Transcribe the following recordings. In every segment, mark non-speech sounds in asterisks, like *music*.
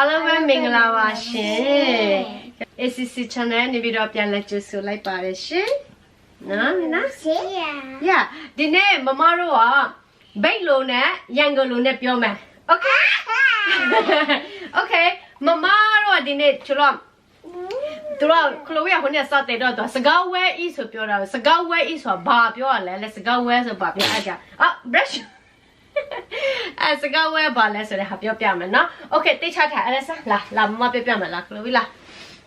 အားလုံးပဲမင်္ဂလာပါရှင် ACC channel နေပြီးတော့ပြန်လက်ကျဆိုလိုက်ပါတယ်ရှင်နော်နော်谢呀。။ Yeah ဒီနေ့မမတို့ကဘိတ်လိုနဲ့ရန်ကုန်လိုနဲ့ပြောမယ်။ Okay Okay မမတို့ကဒီနေ့ကျတော့သူတို့ကခလိုဝေးကဟိုနေ့စတဲ့တော့သူကစကားဝဲဤဆိုပြောတာပဲစကားဝဲဤဆိုတာဘာပြောရလဲလဲစကားဝဲဆိုဘာပြောအဲ့ကြအာ brush အဲစကားဝဲဘာလဲဆိုတဲ့ဟာပြောပြမယ်နော် Okay တိတ်ချထားအဲ့ဒါစလာလာမမပြောပြမယ်လားခလိုဝေးလား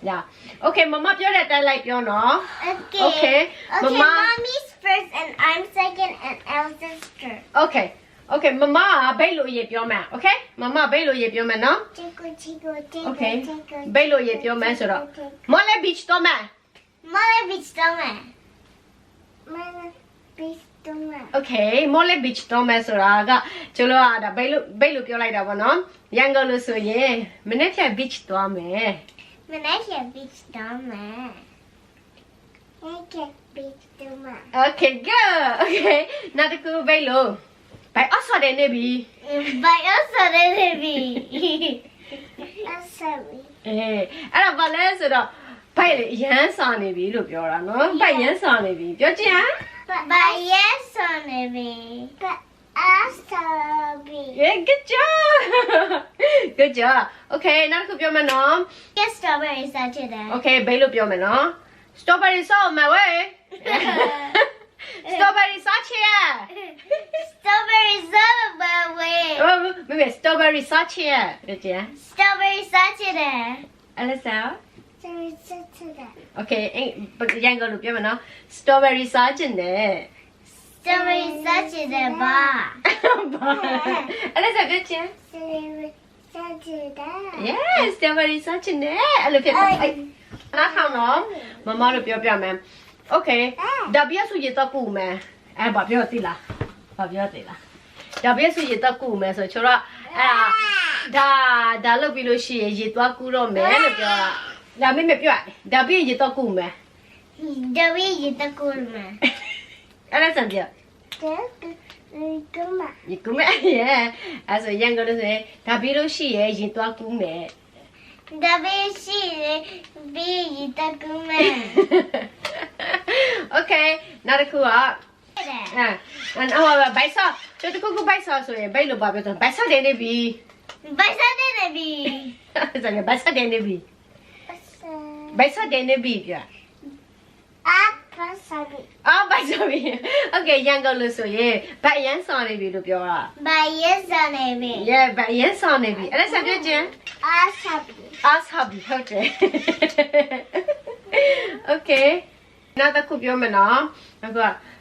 ညာ Okay မမပြောတဲ့အတိုင်းလိုက်ပြောနော် Okay. Okay, Okay. Mama- Mommy's first, and I'm second, and Elsa's third. Okay Okay မမကဘိတ်လိုရေးပြောမယ် Okay မမဘိတ်လိုရေးပြောမယ်နော် Tickle, tickle, tickle, Okay tickle. ဘိတ်လိုရေးပြောမယ်ဆိုတော့မော်လေ beach တော့မယ် Mother beach stomach. Mother beach stomach. Okay မော်လေ beach တော့မယ်ဆိုတာကကျလို့ကဒါဘိတ်လိုဘိတ်လိုပြောလိုက်တာပေါ့နော်ရန်ကုန်လို့ဆိုရင်မနေ့ဖြန် beach သွားမယ် Maneka beach stomach. Maneka beach stomach. Okay good Okay နောက်တစ်ခုဘိတ်လိုဘိုင်အော့ဆော်တယ်နေပြီ By us, baby. Sorry. အေးအဲ့ဒါဘာလဲဆိုတော့ဘိုက်လေရမ်းစာနေပြီလို့ပြောတာနော်ဘိုက်ရမ်းစာနေပြီပြောကြည့်ဟမ် By yes, baby. But us, baby. Yeah, good job. *laughs* good job. Okay, နောက်တစ်ခုပြောမယ်နော် Get strawberries out today. Okay, ဘယ်လိုပြောမယ်နော် Strawberry စောက်မယ်ဝေး *laughs* Strawberry စားချင်ရ *laughs* Strawberries all my way. ဟိုမမေ Strawberry စားချင်ရပြောကြည့် Strawberries out today. အဲ့ဒါစား Strawberries out today. Okay အင်ရန်ကုန်လိုပြောမယ်နော် Strawberry စားချင်တယ် Strawberries out today, bar. အဲ့ဒါစားပြောချင် Strawberries out today. Yes Strawberry စားချင်တယ်အဲ့လိုဖြစ်ပါအဲ့နားထောင်တော့မမတို့ပြောပြမယ် Okay ဒါပြည့်စုရတော့ကူမယ်အဲ့ဘာပြောသိလားဘာပြောသိလားဒါပြည့်စုရတော့ကူမယ်ဆိုချိုတော့အဲ့ဒါဒါဒါလုပ်ပြီးလို့ရှိရင်ရေသွားကူတော့မယ်လို့ပြောတာ ဒါမေမေပြောဒါပြည့်ရေတော့ကူမယ် Dewi kita kurma. အဲ့ဒါစံပြော Kurma. ရေကူမယ်ရဲ့အဲ့ဆိုရန်ကုန်လို့ဆိုရင်ဒါပြီးလို့ရှိရင်ရေသွားကူမယ် Dewi si bi kita kurma. Okay နောက်တစ်ခုကအဲအဲ့ဟိုဘိုက်ဆော့ကျတခုခုဘိုက်ဆော့ဆိုရင်ဘိုက်လိုပါပြောဆိုဘိုက်ဆော့တယ်နေပြီ Basa de Dewi. ဆိုရင်ဘိုက်ဆော့တယ်နေပြီ Baixa dene bibia. Ah, baixa bi. Ah, baixa bi. Okay, yang go lu so ye. Ba yan saw ne bi lu pyo la. Ba yan saw ne bi. Yeah, ba yan saw ne bi. Ala sa pyo jin? Ah, sa bi. Ah, sa bi. Okay. Okay. နောက်တစ်ခုပြောမယ်နော်အခုက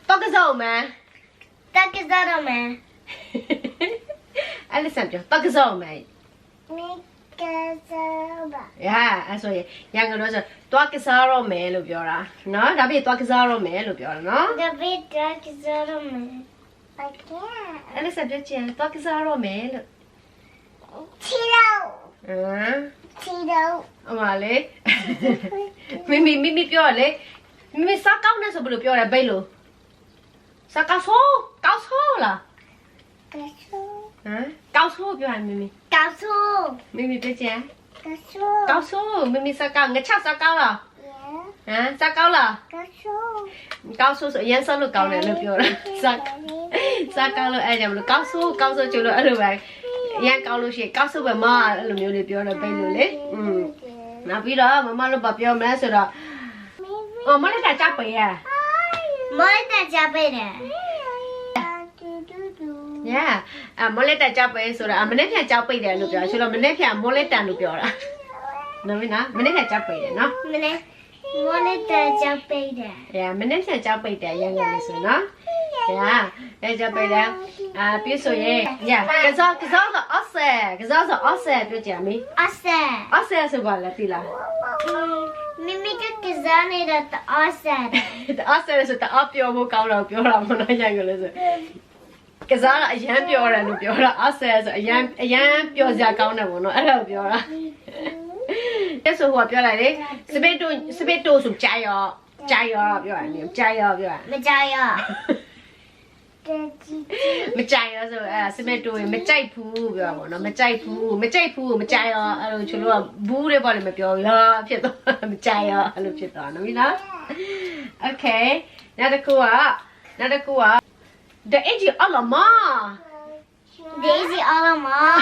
တော့ကစားမယ်တက်ကြရမယ်အဲ့လိုစံပြောတက်ကြရမယ်မင်း ရအဲ့ဆိုရင်ရန်ကုန်လို့ဆိုတွားကစားတော့မယ်လို့ပြောတာနော်ဒါပြီးတွားကစားတော့မယ်လို့ပြောတာနော် Dewi Takizaro man. Okay. အဲ့ဒါဆက်ပြချင်တွားကစားတော့မယ်လို့ Tilo. ဟမ် Tilo. အမလေးမိမိမိမိပြောရလေမိမိစားကောင်းနေဆိုဘယ်လိုပြောရဘိတ်လို့စားကောက်ဆိုးကောက်ဆိုးလား Kasu. ဟမ်ကောက်ဆိုးပြောရမိမိ Kasu. မိမိပြချင် Kasu. ကောက်ဆိုးမိမိစားကောက်ငါချက်စားကောက်လား Yeah. ဟမ်စားကောက်လား Kasu. ကောက်ဆိုးဆိုအရင်စားလို့ကောင်းတယ်လို့ပြောတာစားစားကောက်လို့အဲ့ကြောင့်မလို့ကောက်ဆိုးကောက်ဆိုးကျလို့အဲ့လိုပဲရန်ကောက်လို့ရှိရင်ကောက်ဆိုးပဲမအဲ့လိုမျိုးလေးပြောတော့ပိတ်လို့လေอืมနောက်ပြီးတော့မမတို့ဘာပြောမလဲဆိုတော့အော်မလေးကကြပိတ်ရ Moita Japere. ညာအမလေးတက်ကြပိတ်ဆိုတော့အမနေ့ဖြန်ကြပိတ်တယ်လို့ပြောဆိုတော့မနေ့ဖြန်မလေးတန်လို့ပြောတာနော်မင်းနော်မနေ့ဖြန်ကြပိတ်တယ်နော် Mene. Moita Japere. အဲမနေ့ဖြန်ကြပိတ်တယ်ရန်ကုန်လို့ဆိုနော်ညာအဲကြပိတ်တယ်အာပြည့်ဆိုရင်ညာကစားကစားဆိုအော့ဆယ်ကစားဆိုအော့ဆယ်ပြောကြမီ Asa. အော့ဆယ်ဆိုပါလားသိလား Mimi ka kizane da ta asa. အားဆယ်ဆိုတော့အပြောဖို့ကောင်းတော့ပြောတာမနော်ရန်ကလေးဆို ကစားတာအရန်ပြောတယ်လို့ပြောတာအားဆယ်ဆိုအရန်အရန်ပြောစရာကောင်းတယ်ပေါ့နော်အဲ့လိုပြောတာအဲ့ဆိုဟိုကပြောလိုက်လေစပစ်တိုစပစ်တိုဆိုကြာရောကြာရောပြောရတယ်ကြာရောပြောရ Majaya. မကြိုက်ရောဆိုအဲ့ဒါစမက်တိုးရင်မကြိုက်ဘူးပြောတာပေါ့နော်မကြိုက်ဘူးမကြိုက်ဘူးမကြိုက်ရောအဲ့လိုချို့လို့ကဘူးတွေပေါ့လေမပြောဘူးရောဖြစ်သွားမကြိုက်ရောအဲ့လိုဖြစ်သွားနော်မိနော် Okay နောက်တစ်ခုကနောက်တစ်ခုက The age of Alama Daisy allemaal.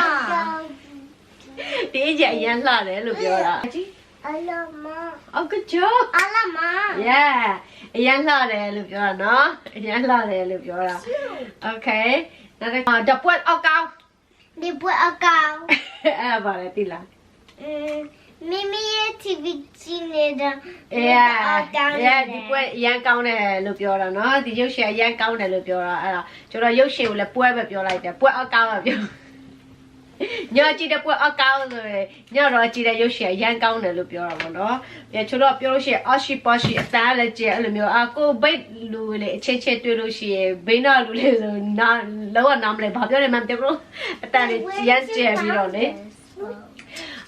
ဒီ age အရင်လှတယ်လို့ပြောတာကြည့် Allemaal. Oh good job Allemaal. Yeah အရင်လှတယ်လို့ပြောတာနော်အရင်လှတယ်လို့ပြောတာ Okay နောက်တစ်ခါတပွက်အောက်ကောင်း Die boer elkaar. အဲ့ဒါပါလေတိလား Mimi je tv zien dan. Yeah yeah ဒီပွဲအရန်ကောင်းတယ်လို့ပြောတာနော်ဒီရုပ်ရှင်အရန်ကောင်းတယ်လို့ပြောတာအဲ့ဒါကျွန်တော်ရုပ်ရှင်ကိုလည်းပွဲပဲပြောလိုက်တယ်ပွဲအောက်ကောင်းပဲပြောညကြည့်တဲ့ပွဲအောက်ကောင်းဆိုရင်ညတော့ကြည့်တဲ့ရုပ်ရှင်အရန်ကောင်းတယ်လို့ပြောတာပေါ့နော်ပြန်ကျွန်တော်ပြောလို့ရှိရင်အော်ရှိပေါ့ရှိအသားလည်းကျအဲ့လိုမျိုးအာကိုဘိတ်လူလေအချင်းချင်းတွေ့လို့ရှိရင်ဘိန်းတော့လူလေဆိုနာလောကနားမလဲဘာပြောနေမှမသိဘူးအတန်လေးရမ်းကျပြီးတော့လေ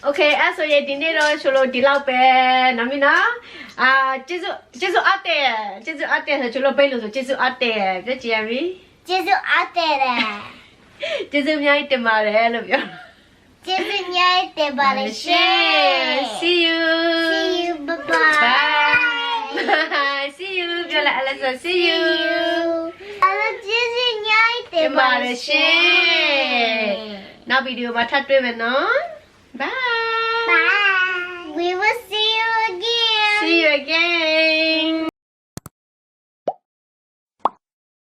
โอเคအဲ့ဆိုရင်ဒီနေ့တော့ချိုလို့ဒီလောက်ပဲနော်မီနော်အာကျေးဇူးကျေးဇူးအပ်တယ်ကျေးဇူးအပ်တယ်ဆိုချိုလို့ပိတ်လို့ဆိုကျေးဇူးအပ်တယ်ပြကြည့်ရပြီ Je zo atere. ကျေးဇူးအများကြီးတင်ပါတယ်လို့ပြော Je zo jij te bale see you See you. Bye bye. bye see you ပြောလိုက်အလက်ဆို see you Alle je zo jij တင် te ပါတ bale ယ်ရှင်နောက်ဗီဒီယိုမှာထပ်တွေ့မယ်နော် bye Bye. We will see you again. see you again